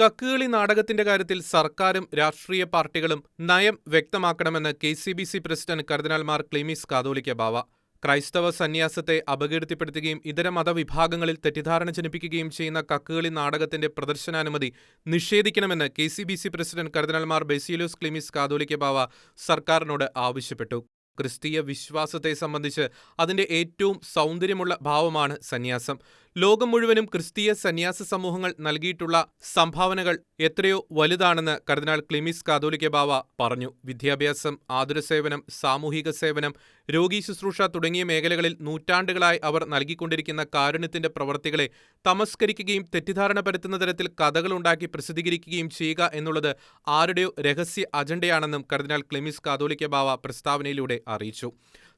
കക്കുകളി നാടകത്തിന്റെ കാര്യത്തിൽ സർക്കാരും രാഷ്ട്രീയ പാർട്ടികളും നയം വ്യക്തമാക്കണമെന്ന് K C B C president കർദിനാൾമാർ Cleemis Catholicos Bava. ക്രൈസ്തവ സന്യാസത്തെ അപകീർത്തിപ്പെടുത്തുകയും ഇതര മതവിഭാഗങ്ങളിൽ തെറ്റിദ്ധാരണ ജനിപ്പിക്കുകയും ചെയ്യുന്ന കക്കുകളി നാടകത്തിന്റെ പ്രദർശനാനുമതി നിഷേധിക്കണമെന്ന് K C B C president കർദിനാൾമാർ Baselios Cleemis Catholicos Bava സർക്കാരിനോട് ആവശ്യപ്പെട്ടു. ക്രിസ്തീയ വിശ്വാസത്തെ സംബന്ധിച്ച് അതിന്റെ ഏറ്റവും സൗന്ദര്യമുള്ള ഭാവമാണ് സന്യാസം. ലോകം മുഴുവനും ക്രിസ്തീയ സന്യാസ സമൂഹങ്ങൾ നൽകിയിട്ടുള്ള സംഭാവനകൾ എത്രയോ വലുതാണെന്ന് കർദിനാൾ ക്ലിമിസ് കാതോലിക്ക ബാവ പറഞ്ഞു. വിദ്യാഭ്യാസം ആതുരസേവനം സാമൂഹിക സേവനം രോഗീ ശുശ്രൂഷ തുടങ്ങിയ മേഖലകളിൽ നൂറ്റാണ്ടുകളായി അവർ നൽകിക്കൊണ്ടിരിക്കുന്ന കാരുണ്യത്തിന്റെ പ്രവർത്തികളെ തമസ്കരിക്കുകയും തെറ്റിദ്ധാരണ പരത്തുന്ന തരത്തിൽ കഥകളുണ്ടാക്കി പ്രസിദ്ധീകരിക്കുകയും ചെയ്യുക എന്നുള്ളത് ആരുടെയോ രഹസ്യ അജണ്ടയാണെന്നും കർദിനാൾ ക്ലിമിസ് കാതോലിക്ക ബാവ പ്രസ്താവനയിലൂടെ അറിയിച്ചു.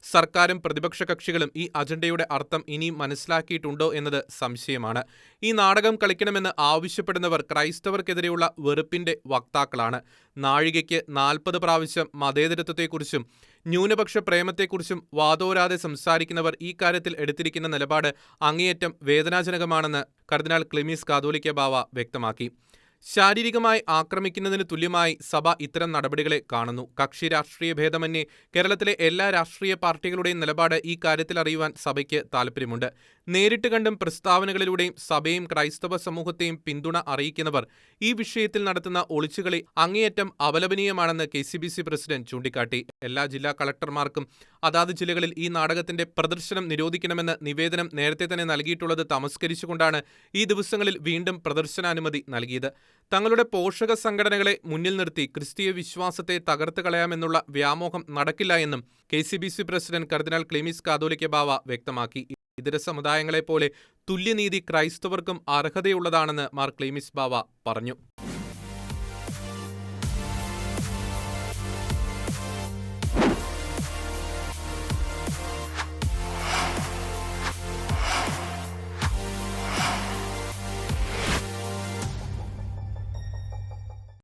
സർക്കാരും പ്രതിപക്ഷ കക്ഷികളും ഈ അജണ്ടയുടെ അർത്ഥം ഇനിയും മനസ്സിലാക്കിയിട്ടുണ്ടോ എന്നത് സംശയമാണ്. ഈ നാടകം കളിക്കണമെന്ന് ആവശ്യപ്പെടുന്നവർ ക്രൈസ്തവർക്കെതിരെയുള്ള വെറുപ്പിന്റെ വക്താക്കളാണ്. നാഴികയ്ക്ക് നാൽപ്പത് പ്രാവശ്യം മതേതരത്വത്തെക്കുറിച്ചും ന്യൂനപക്ഷ പ്രേമത്തെക്കുറിച്ചും വാദോരാതെ സംസാരിക്കുന്നവർ ഈ കാര്യത്തിൽ എടുത്തിരിക്കുന്ന നിലപാട് അങ്ങേയറ്റം വേദനാജനകമാണെന്ന് കർദിനാൾ ക്ലിമീസ് കാതോലിക്ക ബാവ വ്യക്തമാക്കി. ശാരീരികമായി ആക്രമിക്കുന്നതിന് തുല്യമായി സഭ ഇത്തരം നടപടികളെ കാണുന്നു. കക്ഷി രാഷ്ട്രീയ ഭേദമന്യേ കേരളത്തിലെ എല്ലാ രാഷ്ട്രീയ പാർട്ടികളുടെയും നിലപാട് ഈ കാര്യത്തിൽ അറിയുവാൻ സഭയ്ക്ക് താൽപ്പര്യമുണ്ട്. നേരിട്ട് കണ്ടും പ്രസ്താവനകളിലൂടെയും സഭയും ക്രൈസ്തവ സമൂഹത്തെയും പിന്തുണ അറിയിക്കുന്നവർ ഈ വിഷയത്തിൽ നടത്തുന്ന ഒളിച്ചുകളി അങ്ങേയറ്റം അപലപനീയമാണെന്ന് കെ പ്രസിഡന്റ് ചൂണ്ടിക്കാട്ടി. എല്ലാ ജില്ലാ കളക്ടർമാർക്കും അതാത് ജില്ലകളിൽ ഈ നാടകത്തിന്റെ പ്രദർശനം നിരോധിക്കണമെന്ന് നിവേദനം നേരത്തെ തന്നെ നൽകിയിട്ടുള്ളത് തമസ്കരിച്ചുകൊണ്ടാണ് ഈ ദിവസങ്ങളിൽ വീണ്ടും പ്രദർശനാനുമതി നൽകിയത്. തങ്ങളുടെ പോഷക സംഘടനകളെ മുന്നിൽ നിർത്തി ക്രിസ്തീയ വിശ്വാസത്തെ തകർത്ത് കളയാമെന്നുള്ള വ്യാമോഹം നടക്കില്ല എന്നും K president cardinal Cleemis catholicos Bava വ്യക്തമാക്കി. ഇതര സമുദായങ്ങളെപ്പോലെ തുല്യനീതി ക്രൈസ്തവർക്കും അർഹതയുള്ളതാണെന്ന് മാർ ക്ലീമിസ് ബാവ പറഞ്ഞു.